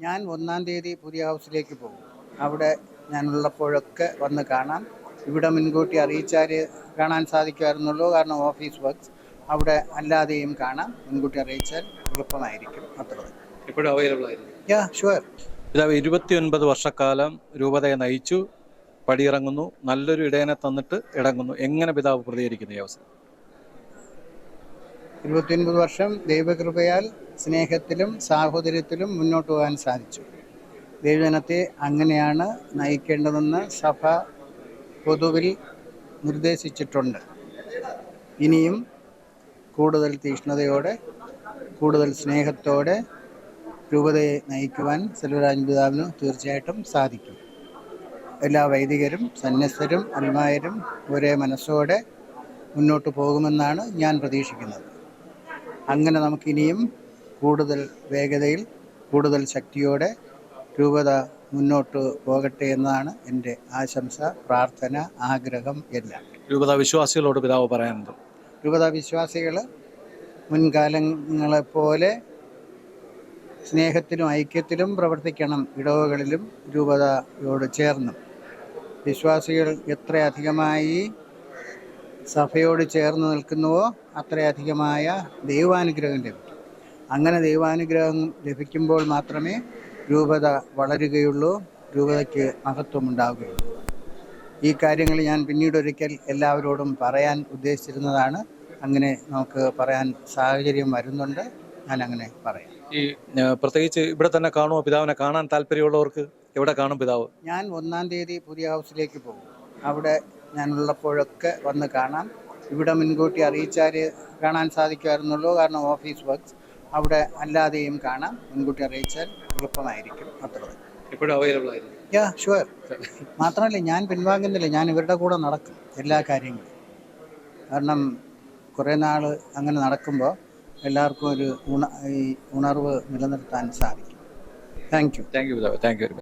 ഞാൻ ഒന്നാം തീയതി പുതിയ ഹൗസിലേക്ക് പോകും. അവിടെ ഞാൻ ഞാനുള്ളപ്പോഴൊക്കെ വന്ന് കാണാം. ഇവിടെ മുൻകൂട്ടി അറിയിച്ചാൽ കാണാൻ സാധിക്കുമായിരുന്നുള്ളൂ. കാരണം ഓഫീസ് വർക്ക്സ് അവിടെ അല്ലാതെയും കാണാം. മുൻകൂട്ടി അറിയിച്ചാൽ എളുപ്പമായിരിക്കും. അത്ര എപ്പോഴും അവൈലബിൾ ആയിരുന്നു യാ ഷുവർ പിതാവ് ഇരുപത്തിയൊൻപത് വർഷക്കാലം രൂപതയെ നയിച്ചു പടിയിറങ്ങുന്നു നല്ലൊരു ഇടയനെ തന്നിട്ട് ഇടങ്ങുന്നു. എങ്ങനെ പിതാവ് പ്രതികരിക്കുന്നു ഈ അവസരം? ഇരുപത്തിയൊൻപത് വർഷം ദൈവകൃപയാൽ സ്നേഹത്തിലും സാഹോദര്യത്തിലും മുന്നോട്ട് പോകാൻ സാധിച്ചു. ദൈവജനത്തെ അങ്ങനെയാണ് നയിക്കേണ്ടതെന്ന് സഭ പൊതുവിൽ നിർദ്ദേശിച്ചിട്ടുണ്ട്. ഇനിയും കൂടുതൽ തീഷ്ണതയോടെ കൂടുതൽ സ്നേഹത്തോടെ രൂപതയെ നയിക്കുവാൻ സെൽവരാജ് പിതാവിന് തീർച്ചയായിട്ടും സാധിക്കും. എല്ലാ വൈദികരും സന്യസ്തരും അൽമായരും ഒരേ മനസ്സോടെ മുന്നോട്ട് പോകുമെന്നാണ് ഞാൻ പ്രതീക്ഷിക്കുന്നത്. അങ്ങനെ നമുക്കിനിയും കൂടുതൽ വേഗതയിൽ കൂടുതൽ ശക്തിയോടെ രൂപത മുന്നോട്ട് പോകട്ടെ എന്നാണ് എന്റെ ആശംസ പ്രാർത്ഥന ആഗ്രഹം എല്ലാം. രൂപത വിശ്വാസികളോട് പിതാവ് പറയാനുണ്ട്. രൂപത വിശ്വാസികൾ മുൻകാലങ്ങളെപ്പോലെ സ്നേഹത്തിലും ഐക്യത്തിലും പ്രവർത്തിക്കണം ഇടവകളിലും രൂപതയോട് ചേർന്നും. വിശ്വാസികൾ എത്രയധികമായി സഭയോട് ചേർന്ന് നിൽക്കുന്നുവോ? അത്രയധികമായ ദൈവാനുഗ്രഹം ലഭിക്കും. അങ്ങനെ ദൈവാനുഗ്രഹം ലഭിക്കുമ്പോൾ മാത്രമേ രൂപത വളരുകയുള്ളൂ രൂപതയ്ക്ക് മഹത്വം ഉണ്ടാവുകയുള്ളൂ. ഈ കാര്യങ്ങൾ ഞാൻ പിന്നീട് ഒരിക്കൽ എല്ലാവരോടും പറയാൻ ഉദ്ദേശിച്ചിരുന്നതാണ്. അങ്ങനെ നമുക്ക് പറയാൻ സാഹചര്യം വരുന്നുണ്ട്. ഞാൻ അങ്ങനെ പറയാം. ഈ പ്രത്യേകിച്ച് ഇവിടെ തന്നെ കാണുമോ? പിതാവിനെ കാണാൻ താല്പര്യമുള്ളവർക്ക് എവിടെ കാണും പിതാവ്? ഞാൻ ഒന്നാം തീയതി പുതിയ ഹൗസിലേക്ക് പോകും. അവിടെ ഞാനുള്ളപ്പോഴൊക്കെ വന്ന് കാണാം. ഇവിടെ മുൻകൂട്ടി അറിയിച്ചാൽ കാണാൻ സാധിക്കുമായിരുന്നുള്ളൂ. കാരണം ഓഫീസ് വർക്ക്സ് അവിടെ അല്ലാതെയും കാണാം. മുൻകൂട്ടി അറിയിച്ചാൽ എളുപ്പമായിരിക്കും. അത്ര എപ്പോഴും അവൈലബിൾ ആയിരുന്നു യാ ഷുവർ മാത്രമല്ല ഞാൻ പിൻവാങ്ങുന്നില്ല. ഞാൻ ഇവരുടെ കൂടെ നടക്കും എല്ലാ കാര്യങ്ങളും. കാരണം കുറേ നാൾ അങ്ങനെ നടക്കുമ്പോൾ എല്ലാവർക്കും ഒരു ഉണ ഈ ഉണർവ് നിലനിർത്താൻ സാധിക്കും. Thank you thank you thank you very much